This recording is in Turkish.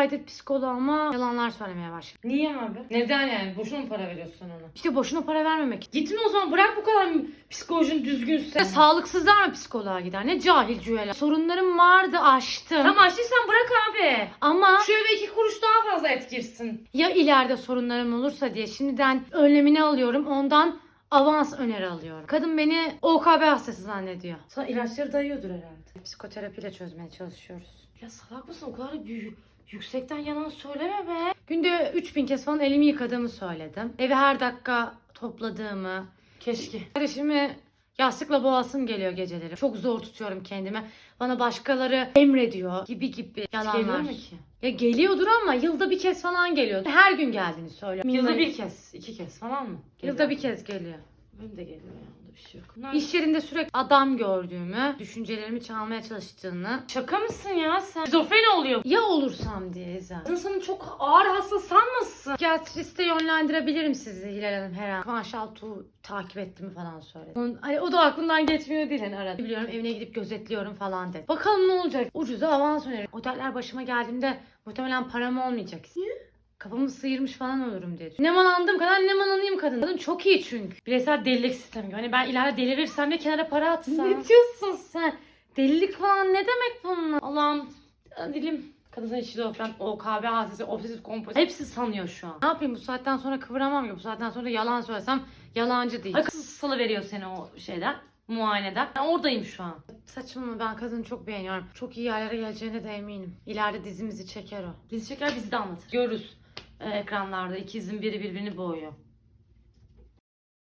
aydır psikoloğa ama yalanlar söylemeye başladı. Niye abi? Neden yani? Boşuna mı para veriyorsun ona? İşte boşuna para vermemek. Gitme o zaman bırak bu kadar psikolojin düzgünse. Ya Sağlıksızlar mı psikoloğa gider? Ne cahil cüela. Sorunlarım vardı aştım. Tamam açtıysan bırak abi. Ama Şu eve iki kuruş daha fazla et girsin. ya ileride sorunlarım olursa diye şimdiden önlemini alıyorum. Ondan avans öneri alıyorum. Kadın beni OKB hastası zannediyor. Sana ilaçları dayıyordur herhalde. Psikoterapiyle çözmeye çalışıyoruz. Ya salak mısın? O kadar büyük. Yüksekten yalan söyleme be. Günde 3000 kez falan elimi yıkadığımı söyledim. Evi her dakika topladığımı. Keşke. Kardeşimi yastıkla boğasım geliyor geceleri. Çok zor tutuyorum kendimi. Bana başkaları emrediyor gibi gibi yalanlar. Geliyor mu ki? Ya geliyordur ama yılda bir kez falan geliyor. Her gün geldiğini söylüyor. Yılda bir kez, iki kez falan mı? Yılda bir kez geliyor. Benim de geliyor ya. Bir şey yok. Bunlar... İş yerinde sürekli adam gördüğümü, düşüncelerimi çalmaya çalıştığını. Şaka mısın ya sen? Şizofreni oluyor. Ya olursam diye Ezel. Sana çok ağır hasta sanmasın. Psikiyatriste yönlendirebilirim sizi Hilal Hanım her an. Kıvanç Altuğ'u takip ettiğimi falan söyledi. Onun, hani o da aklımdan geçmiyor değil hani arada. Biliyorum evine gidip gözetliyorum falan dedi. Bakalım ne olacak. Ucuza avans öneri. Oteller başıma geldiğimde muhtemelen param olmayacak. Niye? Kafamı sıyırmış falan olurum diye. Nemalandığım kadar nemalanayım kadın. Kadın çok iyi çünkü. Bireysel delilik sistemi gibi. Hani ben ileride delirirsem de kenara para atsam. Ne diyorsun sen? Delilik falan ne demek bunlar? Allah'ım dilim. Kadın şizofren, OKB hastası, obsesif kompulsif. Hepsi sanıyor şu an. Ne yapayım bu saatten sonra kıvıramam ki. Bu saatten sonra yalan söylesem yalancı değil. Akıl salı veriyor seni o şeyden. Muayeneden. Ben oradayım şu an. Saçmalama ben kadını çok beğeniyorum. Çok iyi yerlere geleceğine de eminim. İleride dizimizi çeker o. Dizi çeker bizi de anlatır. Görürüz. Ee, ekranlarda ikizin biri birbirini boğuyor.